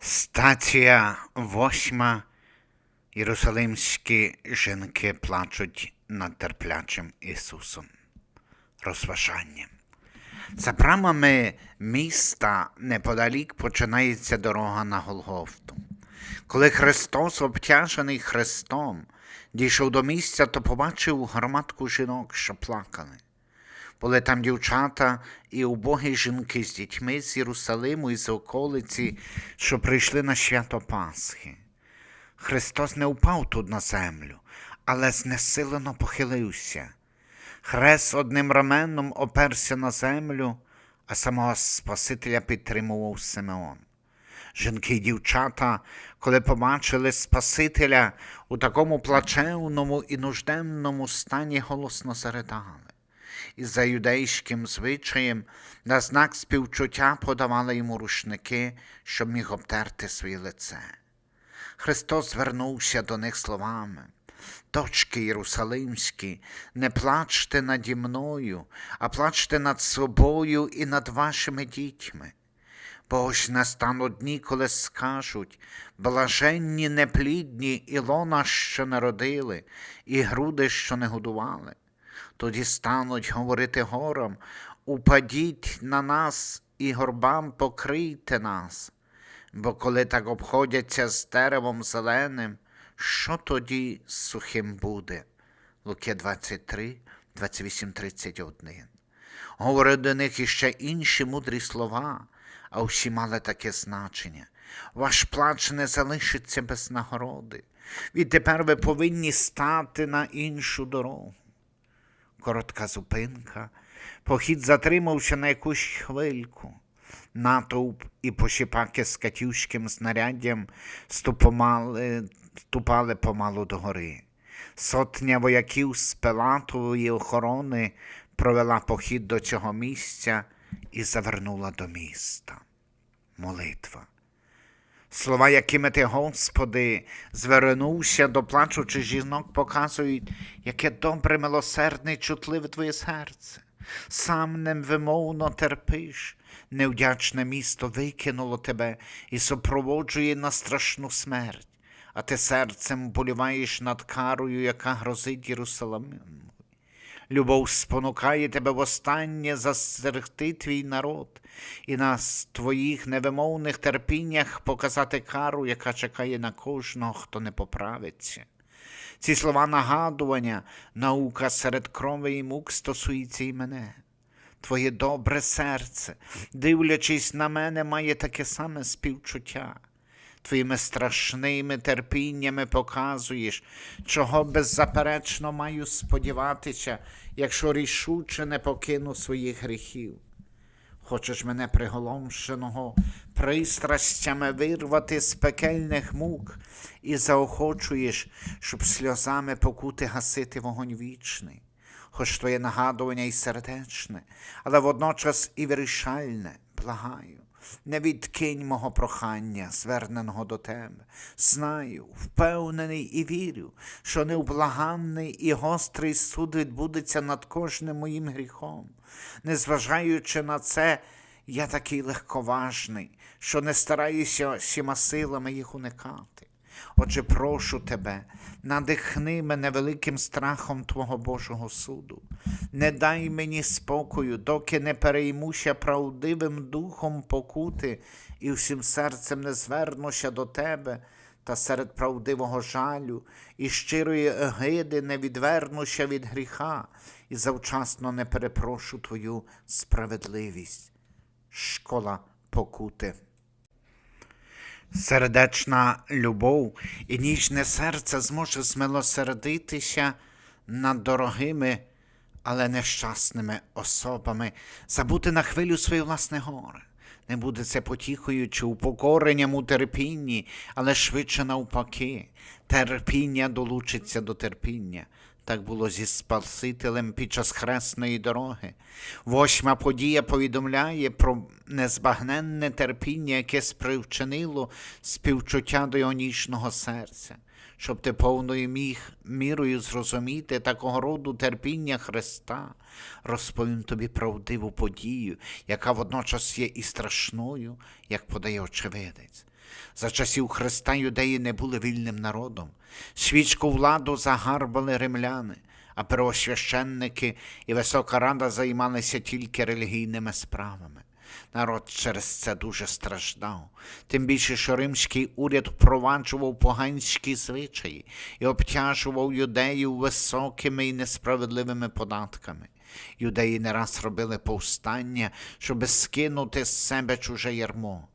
Стація восьма. Єрусалимські жінки плачуть над терплячим Ісусом. Розважання. За брамами міста неподалік починається дорога на Голгофту. Коли Христос, обтяжений Христом, дійшов до місця, то побачив громадку жінок, що плакали. Були там дівчата і убогі жінки з дітьми з Єрусалиму і з околиці, що прийшли на свято Пасхи. Христос не впав тут на землю, але знесилено похилився. Хрест одним раменом оперся на землю, а самого Спасителя підтримував Симеон. Жінки й дівчата, коли побачили Спасителя у такому плачевному і нужденному стані, голосно заридали. І за юдейським звичаєм на знак співчуття подавали йому рушники, щоб міг обтерти своє лице. Христос звернувся до них словами. Дочки Єрусалимські, не плачте наді мною, а плачте над собою і над вашими дітьми. Бо ось настануть дні, коли скажуть блаженні неплідні і лона, що народили, і груди, що не годували. Тоді стануть говорити горам, упадіть на нас і горбам покрийте нас. Бо коли так обходяться з деревом зеленим, що тоді з сухим буде? Луки 23, 28, 31. Говорив до них іще інші мудрі слова, а всі мали таке значення. Ваш плач не залишиться без нагороди. Відтепер ви повинні стати на іншу дорогу. Коротка зупинка. Похід затримався на якусь хвильку. Натовп і пошіпаки з катюшким знаряддям ступомали, ступали помалу догори. Сотня вояків з Пилатової охорони провела похід до цього місця і завернула до міста. Молитва. Слова, якими ти, Господи, звернувся до плачучих жінок, показують, яке добре, милосердне і чутливе твоє серце. Сам невимовно терпиш, невдячне місто викинуло тебе і супроводжує на страшну смерть, а ти серцем боліваєш над карою, яка грозить Єрусалиму. Любов спонукає тебе востаннє застерегти твій народ і на твоїх невимовних терпіннях показати кару, яка чекає на кожного, хто не поправиться. Ці слова нагадування, наука серед крови і мук стосується і мене. Твоє добре серце, дивлячись на мене, має таке саме співчуття. Твоїми страшними терпіннями показуєш, чого беззаперечно маю сподіватися, якщо рішуче не покину своїх гріхів. Хочеш мене приголомшеного пристрастями вирвати з пекельних мук і заохочуєш, щоб сльозами покути гасити вогонь вічний, хоч твоє нагадування і сердечне, але водночас і вирішальне, благаю. Не відкинь мого прохання, зверненого до тебе. Знаю, впевнений і вірю, що невблаганний і гострий суд відбудеться над кожним моїм гріхом. Незважаючи на це, я такий легковажний, що не стараюся всіма силами їх уникати. Отже, прошу тебе, надихни мене великим страхом Твого Божого суду. Не дай мені спокою, доки не переймуся правдивим духом покути і всім серцем не звернуся до тебе, та серед правдивого жалю і щирої гиди не відвернуся від гріха і завчасно не перепрошу Твою справедливість. Школа покути. Сердечна любов і ніжне серце зможе змилосердитися над дорогими, але нещасними особами, забути на хвилю своє власне горе. Не буде це потіхою чи упокоренням у терпінні, але швидше навпаки, терпіння долучиться до терпіння. Так було зі Спасителем під час хресної дороги. Восьма подія повідомляє про незбагненне терпіння, яке спривчинило співчуття до його серця, щоб ти повною міг, мірою зрозуміти такого роду терпіння Христа, розповім тобі правдиву подію, яка водночас є і страшною, як подає очевидець. За часів Христа юдеї не були вільним народом. Світську владу загарбали римляни, а первосвященники і висока рада займалися тільки релігійними справами. Народ через це дуже страждав, тим більше, що римський уряд впроваджував поганські звичаї і обтяжував юдеїв високими і несправедливими податками. Юдеї не раз робили повстання, щоб скинути з себе чуже ярмо.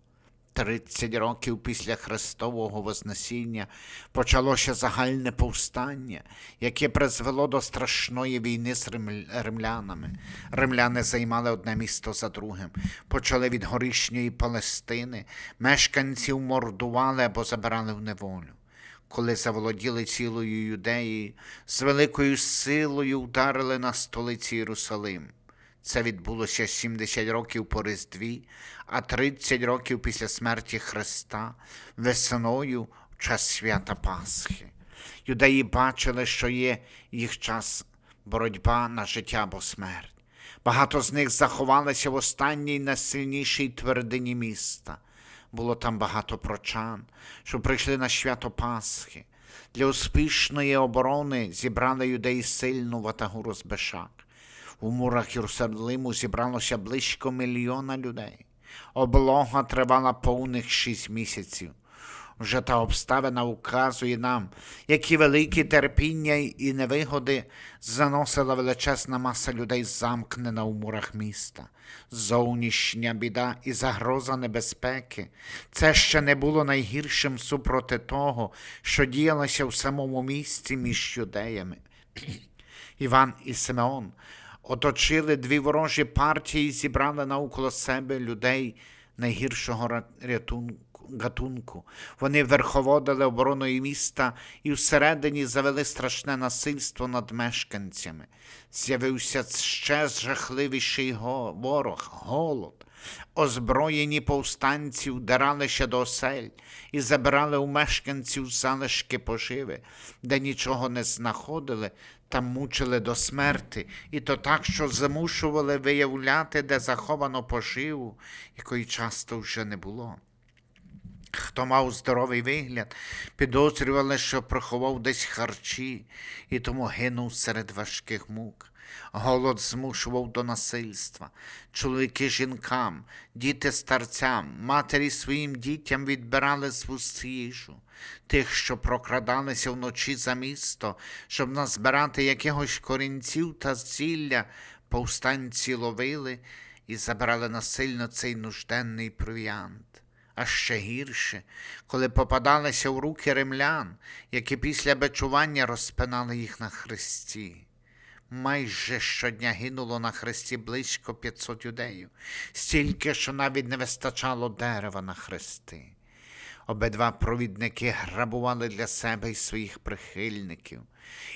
Тридцять років після Христового Вознесіння почалося загальне повстання, яке призвело до страшної війни з римля- римлянами. Римляни займали одне місто за другим, почали від горішньої Палестини, мешканців мордували або забирали в неволю. Коли заволоділи цілою юдеєю, з великою силою вдарили на столиці Єрусалим. Це відбулося 70 років по Різдві, а 30 років після смерті Христа, весною в час свята Пасхи. Юдеї бачили, що є їх час боротьба на життя або смерть. Багато з них заховалися в останній найсильнішій твердині міста. Було там багато прочан, що прийшли на свято Пасхи. Для успішної оборони зібрали юдеї сильну ватагу розбешак. У мурах Єрусалиму зібралося близько мільйона людей. Облога тривала повних шість місяців. Вже та обставина указує нам, які великі терпіння і невигоди заносила величезна маса людей замкнена у мурах міста. Зовнішня біда і загроза небезпеки. Це ще не було найгіршим супроти того, що діялося в самому місті між юдеями. Іван і Симеон оточили дві ворожі партії і зібрали навколо себе людей найгіршого. Гатунку. Вони верховодили обороною міста і всередині завели страшне насильство над мешканцями. З'явився ще жахливіший ворог голод. Озброєні повстанці вдаралися до осель і забирали у мешканців залишки поживи, де нічого не знаходили, там мучили до смерти, і то так, що змушували виявляти, де заховано поживу, якої часто вже не було. Хто мав здоровий вигляд, підозрювали, що приховав десь харчі і тому гинув серед важких мук. Голод змушував до насильства, чоловіки жінкам, діти старцям, матері своїм дітям відбирали з вуст їжу. Тих, що прокрадалися вночі за місто, щоб назбирати якихось корінців та зілля, повстанці ловили і забирали насильно цей нужденний провіант. А ще гірше, коли попадалися в руки римлян, які після бичування розпинали їх на хресті. Майже щодня гинуло на хресті близько 500 юдеїв, стільки, що навіть не вистачало дерева на хрести. Обидва провідники грабували для себе і своїх прихильників.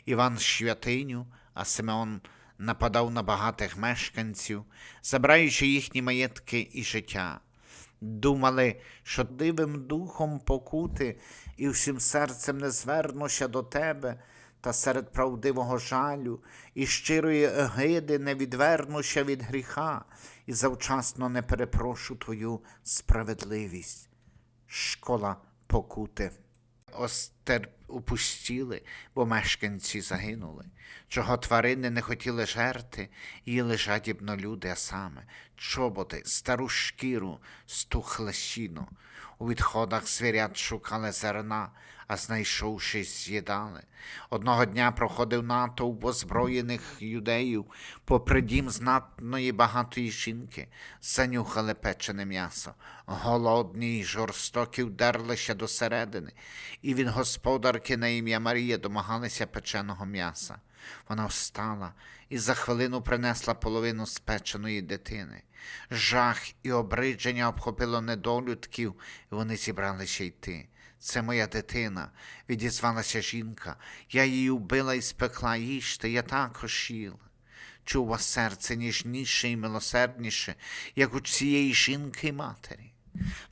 Іван святиню, а Симеон нападав на багатих мешканців, забираючи їхні маєтки і життя. Думали, що дивим духом покути і всім серцем не звернуся до тебе, та серед правдивого жалю і щирої егиди не відвернуся від гріха і завчасно не перепрошу твою справедливість. Школа покути. Остер упустіли, бо мешканці загинули. Чого тварини не хотіли жерти, їли жадібно люди, а саме чоботи, стару шкіру, стухле сіно. У відходах звірят шукали зерна, а знайшовши, з'їдали. Одного дня проходив натовп озброєних юдеїв попри дім знатної багатої жінки, занюхали печене м'ясо. Голодні й жорстокі вдерлися до середини, і від господарки на ім'я Марія домагалися печеного м'яса. Вона встала і за хвилину принесла половину спеченої дитини. Жах і обридження обхопило недолюдків, і вони зібралися йти. Це моя дитина, відізвалася жінка. Я її вбила і спекла їжте, я також їла. Чув вас серце ніжніше і милосердніше, як у цієї жінки матері.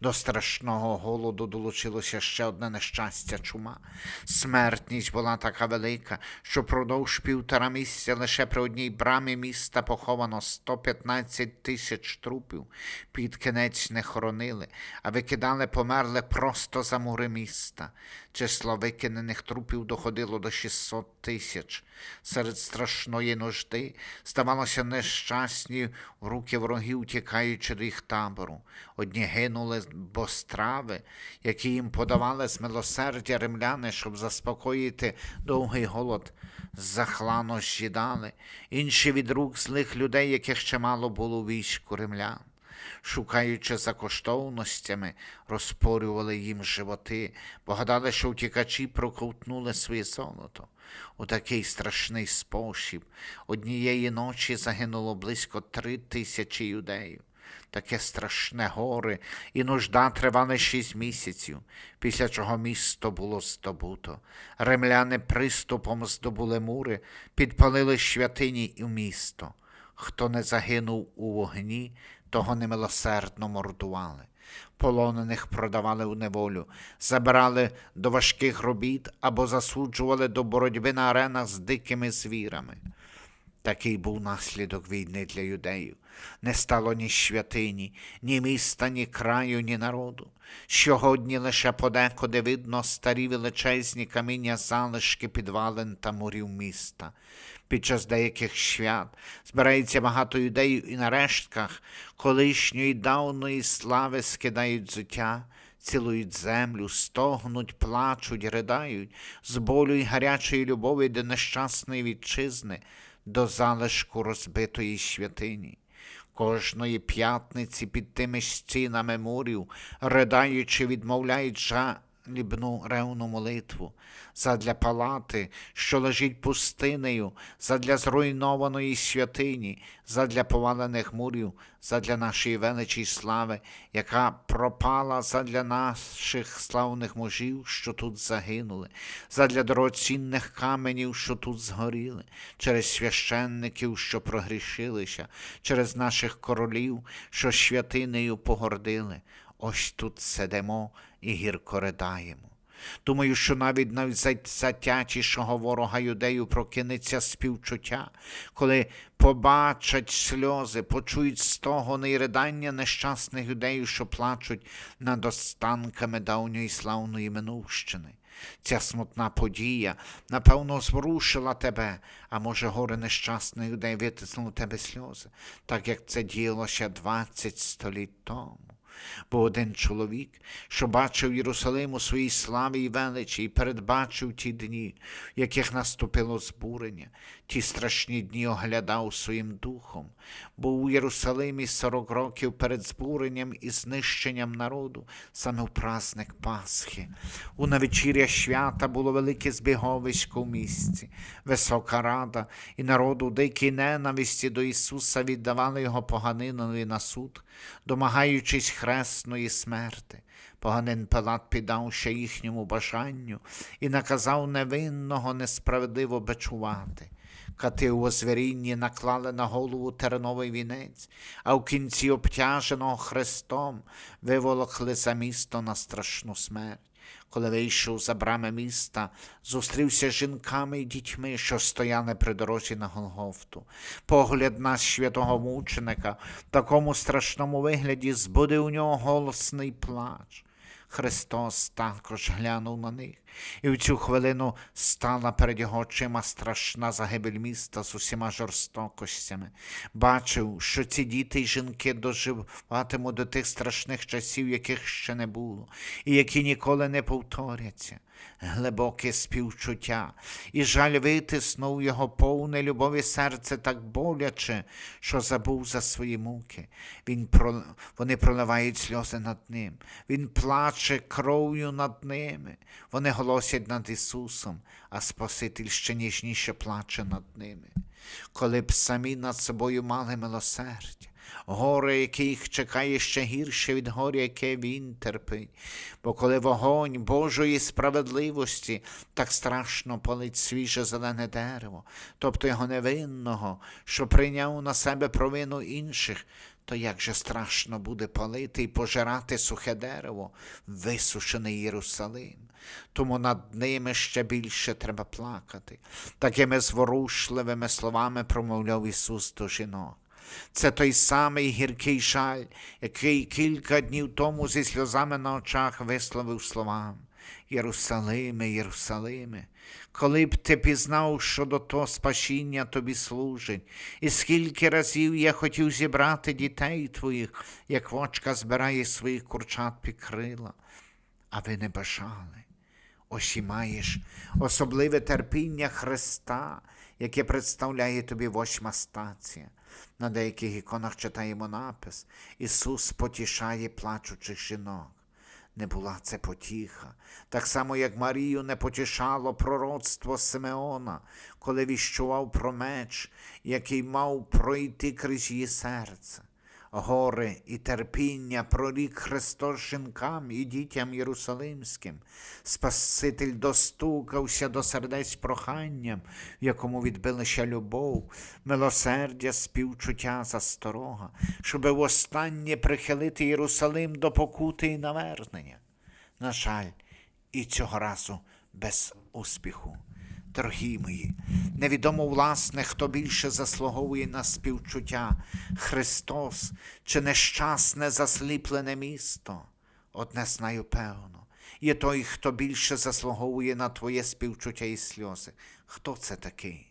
До страшного голоду долучилося ще одне нещастя чума. Смертність була така велика, що впродовж півтора місяця лише при одній брамі міста поховано 115 тисяч трупів. Під кінець не хоронили, а викидали померле просто за мури міста. Число викинених трупів доходило до 600 тисяч. Серед страшної нужди ставалося нещасні руки ворогів, тікаючи до їх табору. Одні гинули, бо страви, які їм подавали з милосердя римляни, щоб заспокоїти довгий голод, захлано з'їдали, інші від рук злих людей, яких ще мало було у війську римлян. Шукаючи за коштовностями, розпорювали їм животи, бо гадали, що втікачі проковтнули своє золото. У такий страшний спосіб однієї ночі загинуло близько три тисячі юдеїв. Таке страшне горе і нужда тривали шість місяців, після чого місто було здобуто. Римляни приступом здобули мури, підпалили святині і місто. Хто не загинув у вогні, того немилосердно мордували. Полонених продавали у неволю, забирали до важких робіт або засуджували до боротьби на аренах з дикими звірами. Такий був наслідок війни для юдеїв. Не стало ні святині, ні міста, ні краю, ні народу. Сьогодні лише подекуди видно старі величезні каміння залишки підвалин та мурів міста. Під час деяких свят. Збирається багато юдеїв і на рештках. Колишньої давної слави скидають зуття, цілують землю, стогнуть, плачуть, ридають, з болю й гарячої любові до нещасної вітчизни, до залишку розбитої святині. Кожної п'ятниці під тими стінами мурів, ридаючи, відмовляють жалібну ревну молитву задля палати, що лежить пустинею, задля зруйнованої святині, задля повалених мурів, задля нашої величі слави, яка пропала задля наших славних мужів, що тут загинули, задля дорогоцінних каменів, що тут згоріли, через священників, що прогрішилися, через наших королів, що святинею погордили. Ось тут сидимо і гірко ридаємо. Думаю, що навіть найзатятішого ворога юдею прокинеться співчуття, коли побачать сльози, почують стогони і ридання нещасних юдеїв, що плачуть над останками давньої славної минувщини. Ця смутна подія, напевно, зворушила тебе, а може, горе нещасних людей витиснуло тебе сльози, так як це діялося 20 століть тому. Бо один чоловік, що бачив Єрусалим у своїй славі і величі, і передбачив ті дні, в яких наступило збурення, ті страшні дні оглядав своїм духом, був у Єрусалимі 40 років перед збуренням і знищенням народу, саме в праздник Пасхи. У навечір'я свята було велике збіговисько в місті, висока рада, і народу дикій ненависті до Ісуса віддавали його поганинові на суд, домагаючись хресної смерти. Поганин Пилат піддався їхньому бажанню і наказав невинного несправедливо бичувати. Кати у наклали на голову терновий вінець, а в кінці обтяженого хрестом виволокли за місто на страшну смерть. Коли вийшов за брами міста, зустрівся з жінками і дітьми, що стояли при дорозі на Голгофту. Погляд на святого мученика в такому страшному вигляді збудив у нього голосний плач. Христос також глянув на них, і в цю хвилину стала перед його очима страшна загибель міста з усіма жорстокостями. Бачив, що ці діти й жінки доживатимуть до тих страшних часів, яких ще не було, і які ніколи не повторяться. Глибоке співчуття, і жаль витиснув його повне любові серце так боляче, що забув за свої муки. Він про... Вони проливають сльози над ним, він плаче кров'ю над ними. Вони голосять над Ісусом, а Спаситель ще ніжніше плаче над ними. Коли б самі над собою мали милосердя, горе, яке їх чекає ще гірше від горя, яке він терпить. Бо коли вогонь Божої справедливості так страшно палить свіже зелене дерево, тобто його невинного, що прийняв на себе провину інших, то як же страшно буде палити і пожирати сухе дерево, висушений Єрусалим. Тому над ними ще більше треба плакати. Такими зворушливими словами промовляв Ісус до жінок. Це той самий гіркий жаль, який кілька днів тому зі сльозами на очах висловив словам. Єрусалиме, Єрусалиме, коли б ти пізнав, що до того спасіння тобі служить, і скільки разів я хотів зібрати дітей твоїх, як вочка збирає своїх курчат під крила, а ви не бажали. Ось і маєш особливе терпіння Христа, яке представляє тобі восьма стація. На деяких іконах читаємо напис Ісус потішає плачучих жінок. Не була це потіха, так само, як Марію не потішало пророцтво Симеона, коли віщував про меч, який мав пройти крізь її серце. Горе і терпіння прорік Христос жінкам і дітям Єрусалимським. Спаситель достукався до сердець проханням, в якому відбилася любов, милосердя, співчуття засторога, щоби востаннє прихилити Єрусалим до покути і навернення. На жаль, і цього разу без успіху. Дорогі мої, невідомо власне, хто більше заслуговує на співчуття Христос чи нещасне засліплене місто. Одне знаю певно, є той, хто більше заслуговує на твоє співчуття і сльози. Хто це такий?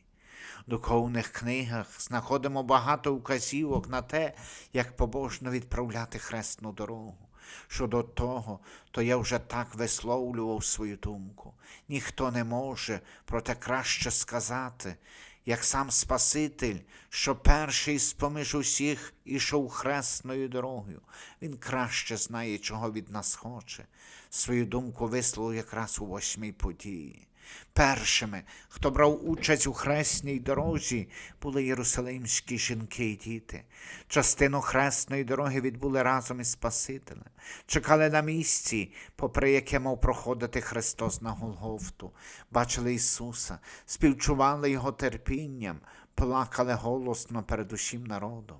В духовних книгах знаходимо багато указівок на те, як побожно відправляти хресну дорогу. Щодо того, то я вже так висловлював свою думку. Ніхто не може проте краще сказати, як сам Спаситель, що перший з поміж усіх ішов хресною дорогою. Він краще знає, чого від нас хоче. Свою думку висловив якраз у восьмій події. Першими, хто брав участь у хресній дорозі, були єрусалимські жінки і діти. Частину хресної дороги відбули разом із Спасителем, чекали на місці, попри яке мав проходити Христос на Голгофту, бачили Ісуса, співчували Його терпінням, плакали голосно перед усім народом.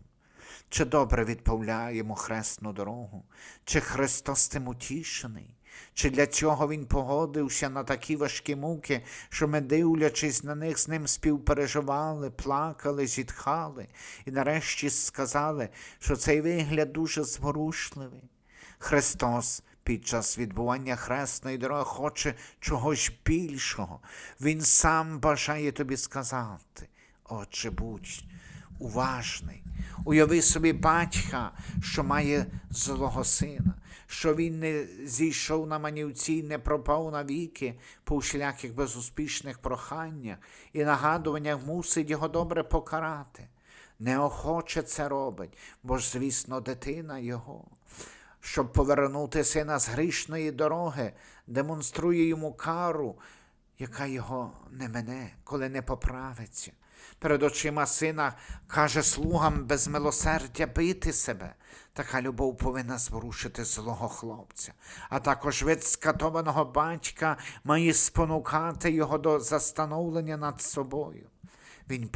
Чи добре відправляємо хресну дорогу, чи Христос тим утішений? Чи для цього Він погодився на такі важкі муки, що ми, дивлячись на них, з ним співпереживали, плакали, зітхали і нарешті сказали, що цей вигляд дуже зворушливий. Христос під час відбування хресної дороги хоче чогось більшого. Він сам бажає тобі сказати, Отче, будь уважний. Уяви собі батька, що має злого сина, що він не зійшов на манівці і не пропав навіки по усіляких безуспішних проханнях і нагадуваннях мусить його добре покарати. Неохоче це робить, бо ж, звісно, дитина його. Щоб повернути сина з грішної дороги, демонструє йому кару, яка його не мене, коли не поправиться. Перед очима сина каже слугам без милосердя бити себе. Така любов повинна зворушити злого хлопця, а також вид скатованого батька має спонукати його до застановлення над собою. Він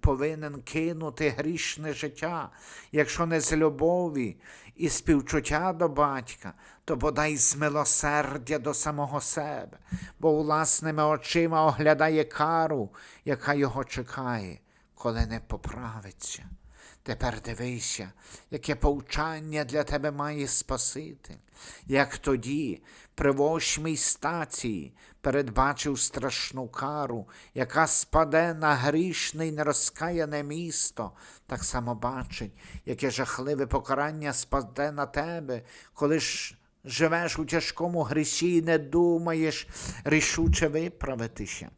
повинен кинути грішне життя, якщо не з любові і співчуття до батька, то бодай з милосердя до самого себе, бо власними очима оглядає кару, яка його чекає, коли не поправиться. Тепер дивися, яке повчання для тебе має Спаситель, як тоді, при восьмій стації, передбачив страшну кару, яка спаде на грішне й нерозкаяне місто, так само бачить, яке жахливе покарання спаде на тебе, коли ж живеш у тяжкому гріші і не думаєш рішуче виправитися.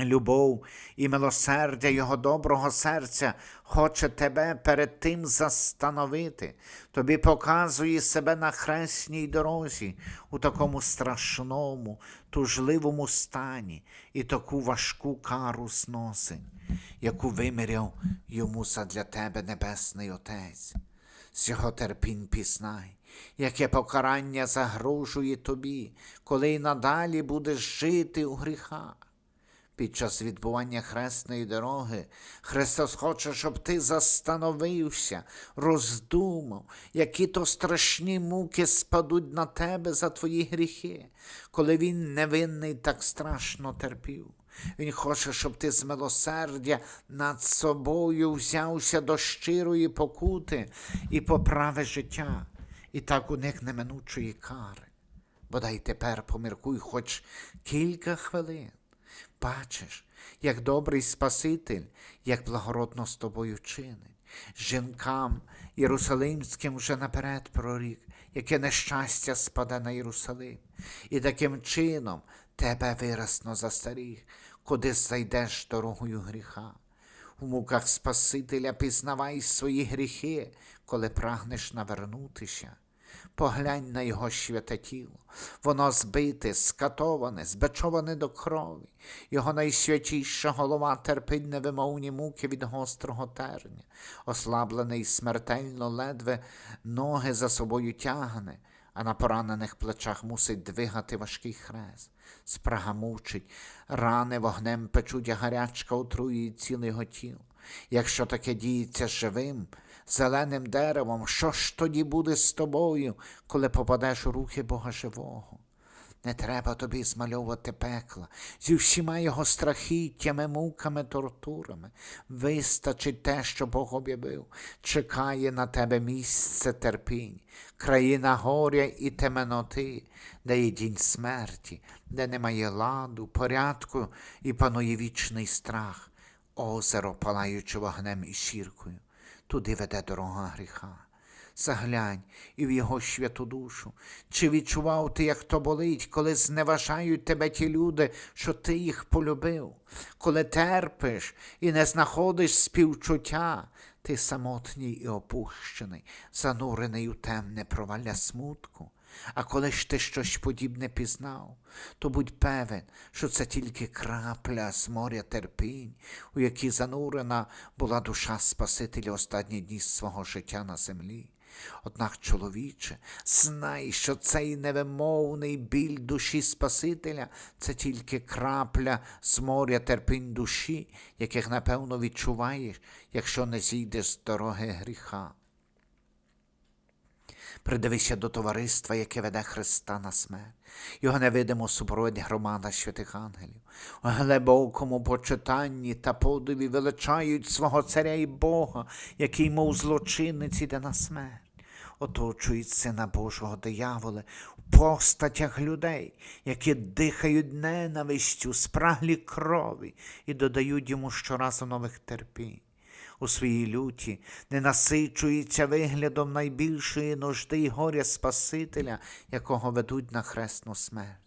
Любов і милосердя Його доброго серця хоче тебе перед тим застановити, тобі показує себе на хресній дорозі у такому страшному, тужливому стані і таку важку кару сносить, яку виміряв йому задля тебе Небесний Отець. З його терпінь пізнай, яке покарання загрожує тобі, коли й надалі будеш жити у гріхах. Під час відбування хресної дороги Христос хоче, щоб ти застановився, роздумав, які то страшні муки спадуть на тебе за твої гріхи, коли Він невинний так страшно терпів. Він хоче, щоб ти з милосердя над собою взявся до щирої покути і поправи життя, і так уник неминучої кари. Бодай тепер поміркуй хоч кілька хвилин. Бачиш, як добрий Спаситель, як благородно з тобою чинить. Жінкам Єрусалимським вже наперед прорік, яке нещастя спаде на Єрусалим, і таким чином тебе вирасно застаріг, куди зайдеш дорогою гріха. У муках Спасителя пізнавай свої гріхи, коли прагнеш навернутися. Поглянь на його святе тіло. Воно збите, скатоване, збечоване до крові. Його найсвятіша голова терпить невимовні муки від гострого терня, ослаблений смертельно ледве ноги за собою тягне, а на поранених плечах мусить двигати важкий хрест. Спрага мучить, рани вогнем печуть, а гарячка отруює ціле його тіло. Якщо таке діється живим, зеленим деревом, що ж тоді буде з тобою, коли попадеш у руки Бога живого? Не треба тобі змальовувати пекла зі всіма його страхіттями, муками, тортурами. Вистачить те, що Бог об'явив, чекає на тебе місце терпінь, країна горя і теменоти, де є дінь смерті, де немає ладу, порядку і панує вічний страх, озеро, палаючи вогнем і сіркою. Туди веде дорога гріха. Заглянь і в його святу душу. Чи відчував ти, як то болить, коли зневажають тебе ті люди, що ти їх полюбив, коли терпиш і не знаходиш співчуття, ти самотній і опущений, занурений у темне провалля смутку. А коли ж ти щось подібне пізнав, то будь певен, що це тільки крапля з моря терпінь, у якій занурена була душа Спасителя останні дні свого життя на землі. Однак, чоловіче, знай, що цей невимовний біль душі Спасителя це тільки крапля з моря терпінь душі, яких напевно відчуваєш, якщо не зійдеш з дороги гріха. Придивися до товариства, яке веде Христа на смерть. Його невидимо супроводить громада святих ангелів. У глибокому почитанні та подиві величають свого царя і Бога, який, мов злочинець, іде на смерть. Оточують сина Божого дияволи в постатях людей, які дихають ненавистю, спраглі крові і додають йому щоразу нових терпінь у своїй люті, не насичується виглядом найбільшої нужди й горя Спасителя, якого ведуть на хресну смерть.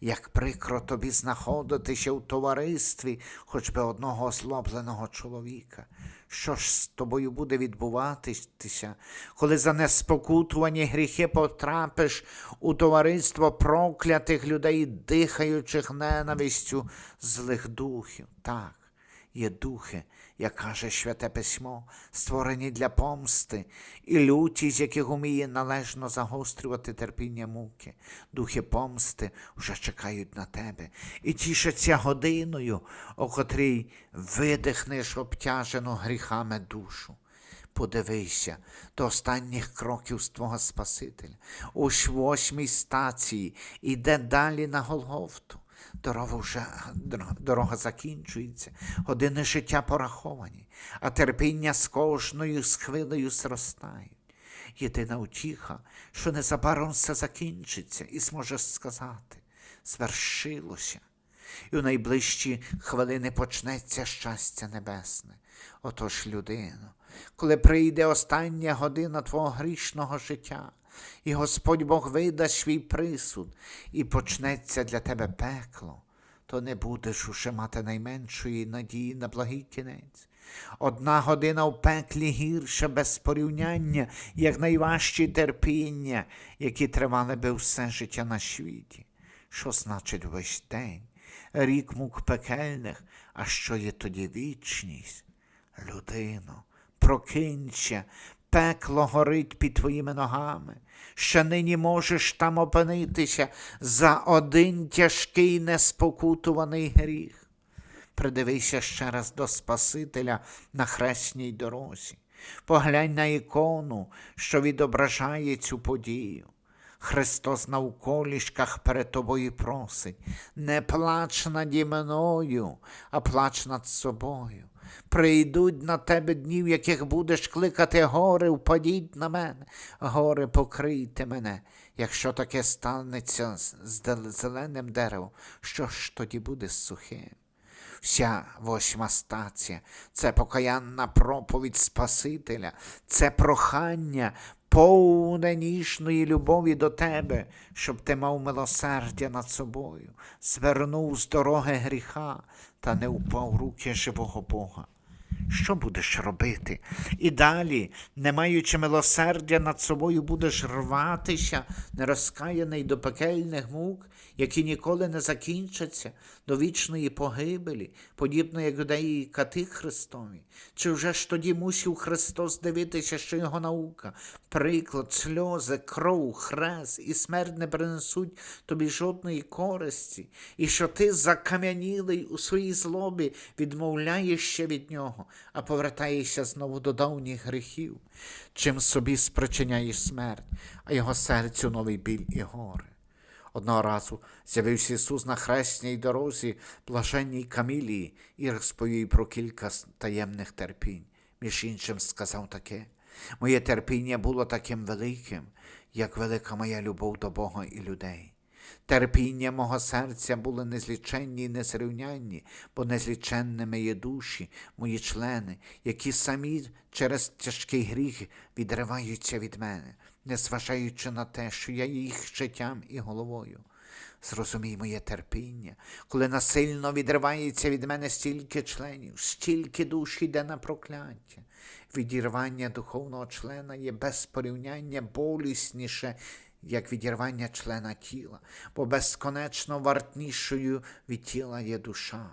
Як прикро тобі знаходитися у товаристві хоч би одного ослабленого чоловіка. Що ж з тобою буде відбуватися, коли за неспокутувані гріхи потрапиш у товариство проклятих людей, дихаючих ненавистю злих духів? Так, є духи, як каже Святе Письмо, створені для помсти, і лютість, яких уміє належно загострювати терпіння муки. Духи помсти вже чекають на тебе і тішаться годиною, о котрій видихнеш обтяжену гріхами душу. Подивися до останніх кроків з твого Спасителя. У восьмій стації іде далі на Голгофту. Дорога вже дорога закінчується, години життя пораховані, а терпіння з кожною схвилею зростають. Єдина утіха, що незабаром все закінчиться, і зможеш сказати звершилося, і у найближчі хвилини почнеться щастя небесне. Отож, людино, коли прийде остання година твого грішного життя, і Господь Бог видасть свій присуд, і почнеться для тебе пекло, то не будеш уже мати найменшої надії на благий кінець. Одна година в пеклі гірша без порівняння, як найважчі терпіння, які тривали би все життя на світі. Що значить весь день, рік мук пекельних, а що є тоді вічність? Людино, прокинься, пекло горить під твоїми ногами, що нині можеш там опинитися за один тяжкий неспокутуваний гріх. Придивися ще раз до Спасителя на хресній дорозі. Поглянь на ікону, що відображає цю подію. Христос на уколішках перед тобою просить, не плач наді мною, а плач над собою. Прийдуть на тебе дні, в яких будеш кликати гори, впадіть на мене, гори, покрийте мене. Якщо таке станеться з зеленим деревом, що ж тоді буде з сухим? Вся восьма стація це покаянна проповідь Спасителя, це прохання повне ніжної любові до тебе, щоб ти мав милосердя над собою, звернув з дороги гріха та не упав руки живого Бога. Що будеш робити? І далі, не маючи милосердя над собою, будеш рватися, нерозкаяний до пекельних мук, які ніколи не закінчаться, до вічної погибелі, подібно як юдеї кати Христові. Чи вже ж тоді мусив Христос дивитися, що його наука, приклад, сльози, кров, хрест і смерть не принесуть тобі жодної користі, і що ти закам'янілий у своїй злобі відмовляєшся від нього, а повертаєшся знову до давніх гріхів, чим собі спричиняєш смерть, а його серцю новий біль і горе. Одного разу з'явився Ісус на хресній дорозі, блаженній Камілії, і розповів про кілька таємних терпінь. Між іншим сказав таке: Моє терпіння було таким великим, як велика моя любов до Бога і людей. Терпіння мого серця були незліченні і незрівнянні, бо незліченними є душі, мої члени, які самі через тяжкий гріх відриваються від мене, не зважаючи на те, що я їх життям і головою. Зрозумій моє терпіння, коли насильно відривається від мене стільки членів, стільки душ йде на прокляття. Відірвання духовного члена є без порівняння болісніше, як відірвання члена тіла, бо безконечно вартнішою від тіла є душа.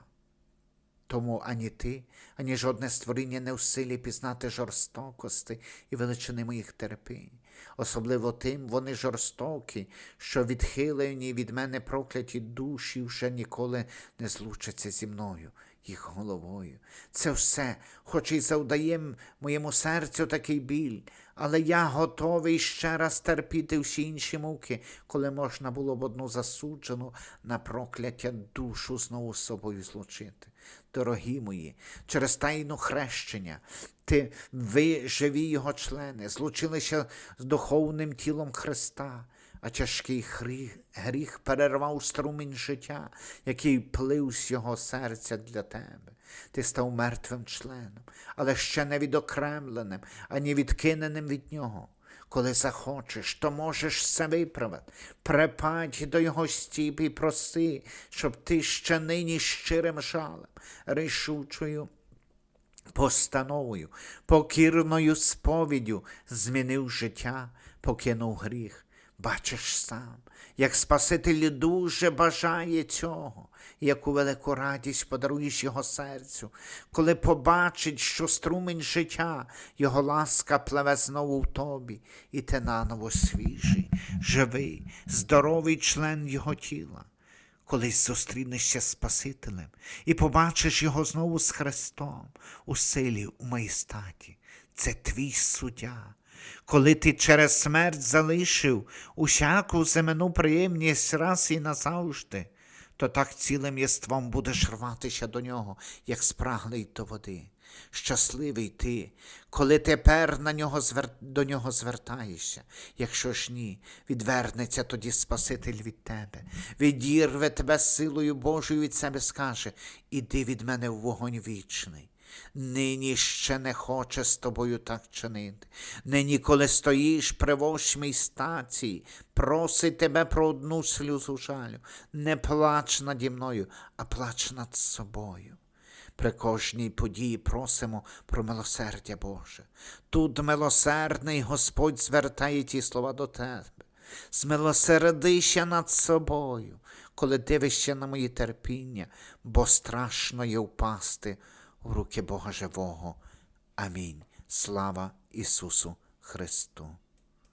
Тому ані ти, ані жодне створіння не в силі пізнати жорстокості і величини моїх терпінь. Особливо тим вони жорстокі, що відхилені від мене прокляті душі вже ніколи не злучаться зі мною, їх головою. Це все, хоч і завдає моєму серцю такий біль, але я готовий ще раз терпіти всі інші муки, коли можна було б одну засуджену на прокляття душу знову собою злучити. Дорогі мої, через тайну хрещення, ти, ви, живі його члени, злучилися з духовним тілом Христа, а тяжкий гріх, гріх перервав струмінь життя, який плив з його серця для тебе. Ти став мертвим членом, але ще не відокремленим, ані відкиненим від нього. Коли захочеш, то можеш все виправити. Припадь до його стіп і проси, щоб ти ще нині щирим жалем, рішучою постановою, покірною сповіддю змінив життя, покинув гріх. Бачиш сам, як Спаситель дуже бажає цього, яку велику радість подаруєш його серцю, коли побачить, що струмень життя, його ласка пливе знову в тобі, і ти наново свіжий, живий, здоровий член його тіла. Колись зустрінешся з Спасителем і побачиш його знову з Христом у силі, у маєстаті. Це твій суддя. Коли ти через смерть залишив усяку земну приємність раз і назавжди, то так цілим єством будеш рватися до нього, як спраглий до води. Щасливий ти, коли тепер на нього звер... до нього звертаєшся. Якщо ж ні, відвернеться тоді Спаситель від тебе, відірве тебе силою Божою від себе скаже, іди від мене в вогонь вічний. Нині ще не хоче з тобою так чинити. Нині, коли стоїш при восьмій стації, просить тебе про одну сльозу жалю. Не плач наді мною, а плач над собою. При кожній події просимо про милосердя Боже. Тут милосердний Господь звертає ті слова до тебе. Змилосердися над собою, коли дивишся на мої терпіння, бо страшно є впасти в руки Бога живого. Амінь. Слава Ісусу Христу.